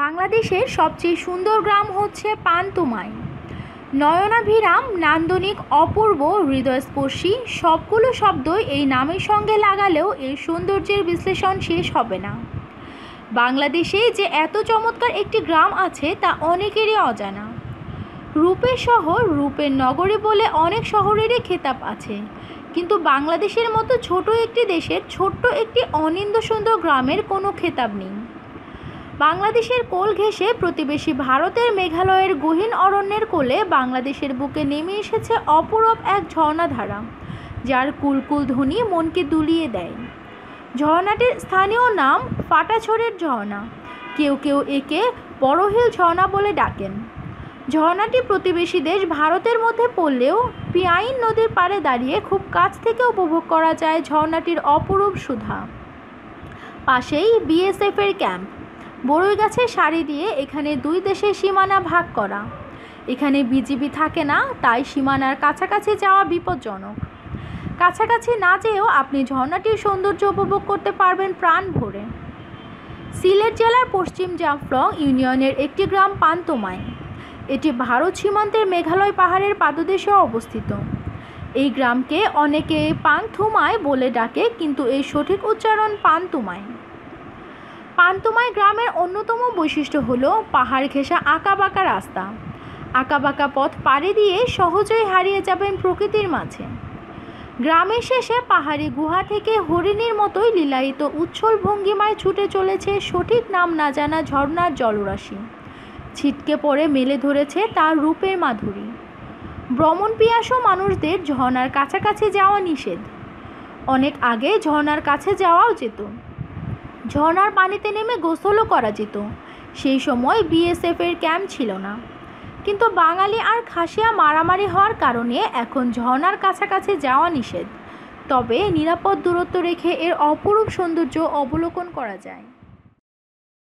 বাংলাদেশের সবচেয়ে সুন্দর গ্রাম হচ্ছে পান্তুমাই। নয়নাভিরাম নান্দনিক অপূর্ব হৃদয়স্পর্শী, সবগুলো শব্দই এই নামের সঙ্গে লাগালেও এর সৌন্দর্যের বিশ্লেষণ শেষ হবে না। বাংলাদেশে যে এত চমৎকার একটি গ্রাম আছে তা অনেকেরই অজানা। রূপের শহর রূপের নগরী বলে অনেক শহরেরই খেতাব আছে। কিন্তু বাংলাদেশের মতো ছোট একটি দেশের ছোট্ট একটি অনিন্দ সুন্দর গ্রামের কোনো খেতাব নেই। বাংলাদেশের কোল ঘেঁষে প্রতিবেশী ভারতের মেঘালয়ের গহীন অরণ্যের কোলে বাংলাদেশের বুকে নেমে এসেছে অপরূপ এক ঝর্ণাধারা, যার কুলকুল ধ্বনি মনকে দুলিয়ে দেয়। ঝর্ণাটির স্থানীয় নাম ফাটাছড়ের ঝর্ণা। কেউ কেউ একে বড়হিল ঝর্ণা বলে ডাকেন। ঝর্ণাটি প্রতিবেশী দেশ ভারতের মধ্যে পড়লেও পিয়াইন নদীর পাড়ে দাঁড়িয়ে খুব কাছ থেকে উপভোগ করা যায় ঝর্ণাটির অপরূপ সুধা। পাশেই বিএসএফের ক্যাম্প। বড়ই গাছের সারি দিয়ে এখানে দুই দেশের সীমানা ভাগ করা। এখানে বিজিবি থাকে না, তাই সীমানার কাছাকাছি যাওয়া বিপজ্জনক। কাছাকাছি না যেয়েও আপনি ঝর্ণাটির সৌন্দর্য উপভোগ করতে পারবেন প্রাণ ভরে। সিলেট জেলার পশ্চিম জাফলং ইউনিয়নের একটি গ্রাম পান্তমাই এটি ভারত সীমান্তের মেঘালয় পাহাড়ের পাদদেশে অবস্থিত। এই গ্রামকে অনেকে পান্থুমায় বলে ডাকে, কিন্তু এই সঠিক উচ্চারণ পান্তুমায়। পান্তুমাই গ্রামের অন্যতম বৈশিষ্ট্য হলো পাহাড় ঘেঁষা আঁকাবাঁকা রাস্তা। আঁকাবাঁকা পথ পাড়ি দিয়ে সহজেই হারিয়ে যাবেন প্রকৃতির মাঝে। গ্রামের শেষে পাহাড়ি গুহা থেকে হরিণীর মতোই লীলায়িত উচ্ছল ভঙ্গিমায় ছুটে চলেছে সঠিক নাম না জানা ঝর্ণার জলরাশি। ছিটকে পড়ে মেলে ধরেছে তার রূপের মাধুরী। ভ্রমণ পিয়াসও মানুষদের ঝর্ণার কাছাকাছি যাওয়া নিষেধ। অনেক আগে ঝর্ণার কাছে যাওয়াও যেত। ঝর্ণার পানিতে নেমে গোসলও করা যেত। সেই সময় বিএসএফের ক্যাম্প ছিল না। কিন্তু বাঙালি আর খাসিয়া মারামারি হওয়ার কারণে এখন ঝর্নার কাছাকাছি যাওয়া নিষেধ। তবে নিরাপদ দূরত্ব রেখে এর অপরূপ সৌন্দর্য অবলোকন করা যায়।